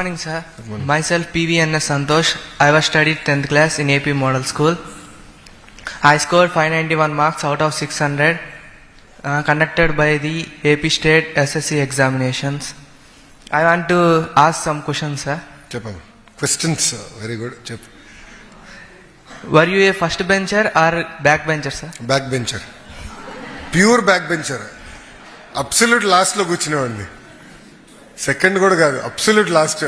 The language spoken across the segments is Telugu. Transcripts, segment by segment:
morning, sir. Myself, PVNS Santosh. I was studied 10th class in AP Model School. I scored 591 marks out of 600 uh, conducted by the AP State SSC examinations. I want to ask some questions, sir. చెప్పమ్మా క్వశ్చన్స్ వెరీ గుడ్ చెప్పు Were you a first bencher or back bencher, sir? Back bencher pure back bencher absolute లాస్ట్లో కూర్చునేవాడిని సెకండ్ కూడా కాదు అబ్సల్యూట్ లాస్ట్.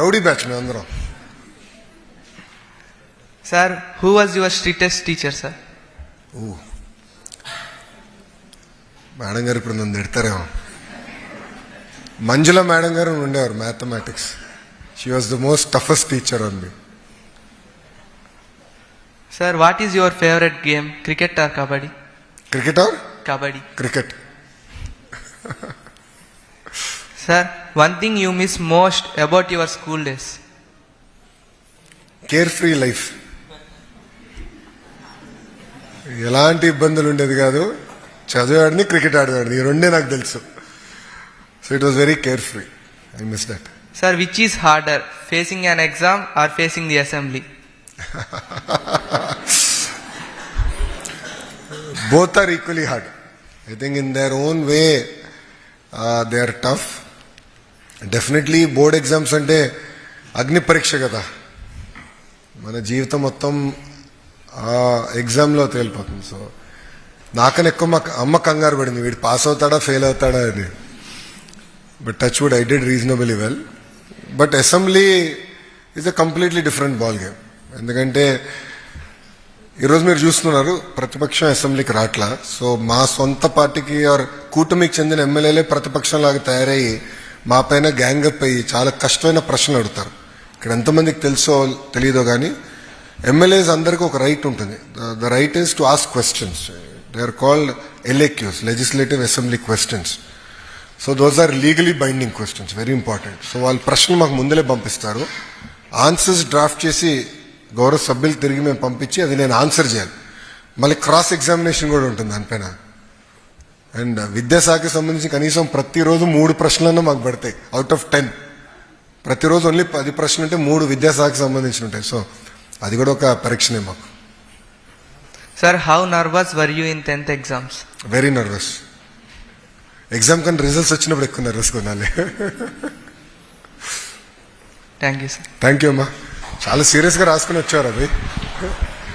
రౌడీ బ్యాచ్ మేము అందరం. Sir, who was your strictest teacher, sir? ఓ మేడం గారు ఇప్పుడు నన్ను తిడతారేమో. మంజుల మేడం గారు ఉండేవారు mathematics she was the most toughest teacher on me Sir, what is your favorite game, cricket or kabaddi? Cricket or Kabaddi. Cricket sir one thing you miss most about your school days care free life ఎలాంటి ఇబ్బందులు ఉండేది కాదు. చదివాడిని క్రికెట్ ఆడేవాడిని. ఈ రెండే నాకు తెలుసు. So it was very care free I miss that sir which is harder facing an exam or facing the assembly both are equally hard I think in their own way they are tough definitely board exams అంటే అగ్ని పరీక్ష కదా. మన జీవితం మొత్తం ఆ ఎగ్జామ్లో తేలిపోతుంది. సో నాకని ఎక్కువ మా అమ్మ కంగారు పడింది. వీడు పాస్ అవుతాడా ఫెయిల్ అవుతాడా అని. But touch wood I did reasonable well but assembly is a completely different ball game ఎందుకంటే ఈరోజు మీరు చూస్తున్నారు ప్రతిపక్షం అసెంబ్లీకి రాట్లా. సో మా సొంత పార్టీకి ఆర్ కూటమికి చెందిన ఎమ్మెల్యేలే ప్రతిపక్షం లాగా తయారయ్యి మా పైన గ్యాంగ్ అప్ అయ్యి చాలా కష్టమైన ప్రశ్నలు అడుగుతారు. ఇక్కడ ఎంతమందికి తెలుసో తెలియదో కానీ ఎమ్మెల్యేస్ అందరికీ ఒక రైట్ ఉంటుంది. The right is to ask questions they are called LAQs legislative assembly questions so those are legally binding questions very important so వాళ్ళ ప్రశ్నలు మాకు ముందలే పంపిస్తారు. ఆన్సర్స్ డ్రాఫ్ట్ చేసి గౌరవ సభ్యులు తిరిగి మేము పంపించి అది నేను ఆన్సర్ చేయాలి. మళ్ళీ క్రాస్ ఎగ్జామినేషన్ కూడా ఉంటుంది దానిపైన. అండ్ విద్యాశాఖకి సంబంధించి కనీసం ప్రతిరోజు మూడు ప్రశ్నలన్నా మాకు పడతాయి. అవుట్ ఆఫ్ టెన్ ప్రతిరోజు ఓన్లీ పది ప్రశ్నలు ఉంటే మూడు విద్యాశాఖకి సంబంధించి ఉంటాయి. సో అది కూడా ఒక పరీక్షనే మాకు. Sir, how nervous were you in 10th exams? Very nervous exam కానీ రిజల్ట్స్ వచ్చినప్పుడు ఎక్కువ నర్వస్ కొనాలి Thank you, sir. Thank you అమ్మా. చాలా సీరియస్గా రాసుకుని వచ్చారు అది